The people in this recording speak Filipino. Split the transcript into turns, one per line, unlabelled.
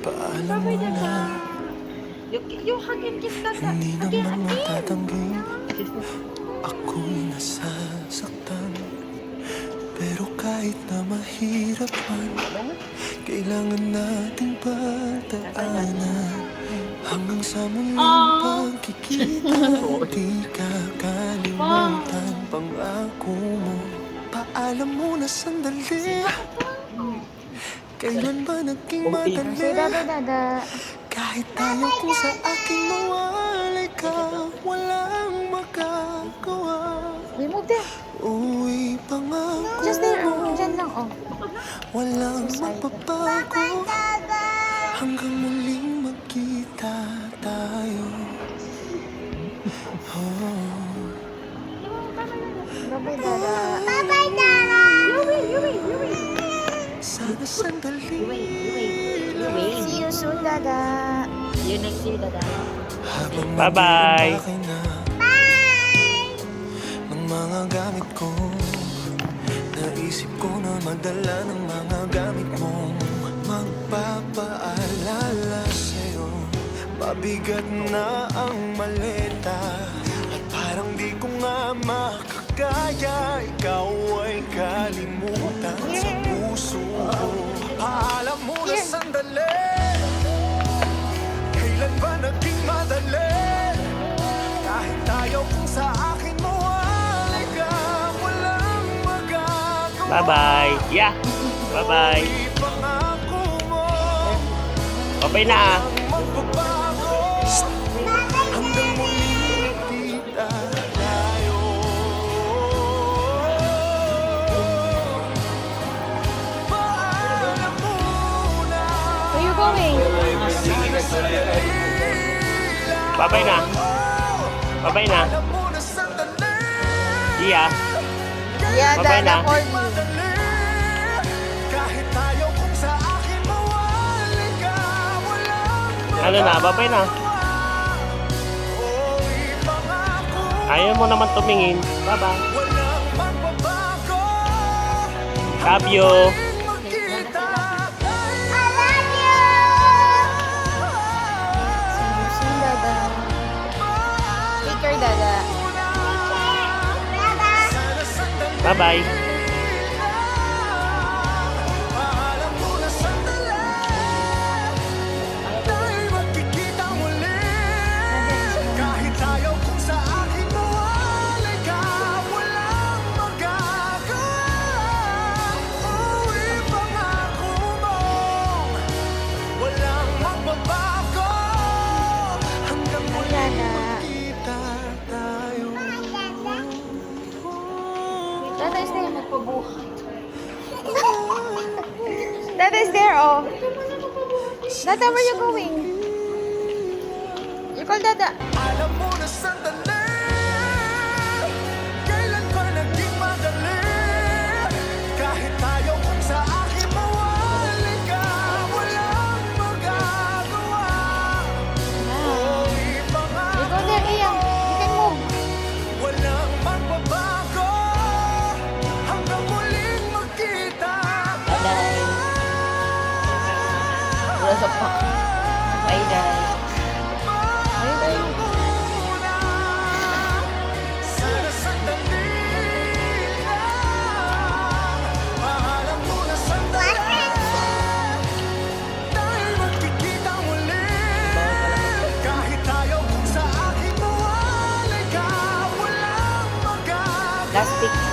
Paalam mo? Na
You, you hug and kiss Dada.
Hindi
Again,
naman matatanggi. Ako'y nasasaktan. Pero kahit na mahirap man Kailangan nating pagdaanan. Hanggang sa muling pagkikita Di ka kalimutan Pangako mo Paalam mo na sandali Kailan ba naging madali? Kahit tayo kung sa aking mawalay ka Walang magagawa
We move there.
Uwi pangako
Just there. Oh, dyan lang. Oh.
Walang magbabago Hanggang muling magkita tayo oh.
Bye-bye dada.
Sandali
See you soon dada.
You next Dada.
Bye-bye.
na Ng mga gamit ko Naisip ko na madala ng mga gamit mo Magpapaalala sa'yo Mabigat na ang maleta At parang di ko nga makakaya sandali Kailan ba naging madali? Kahit tayo kung sa akin mo ay ka Walang magagawa
Bye-bye. Yeah. Bye-bye. Okay na.
Magbabago
me.
Madali Kahit tayo kung sa akin mawali ka Walang
Ano na? Bye-bye na. Ayaw mo naman tumingin. Bye-bye. Love you.
Sandali
Bye-bye.
Dada is there, oh. Dada, where you going? You call Dada.
Alam kung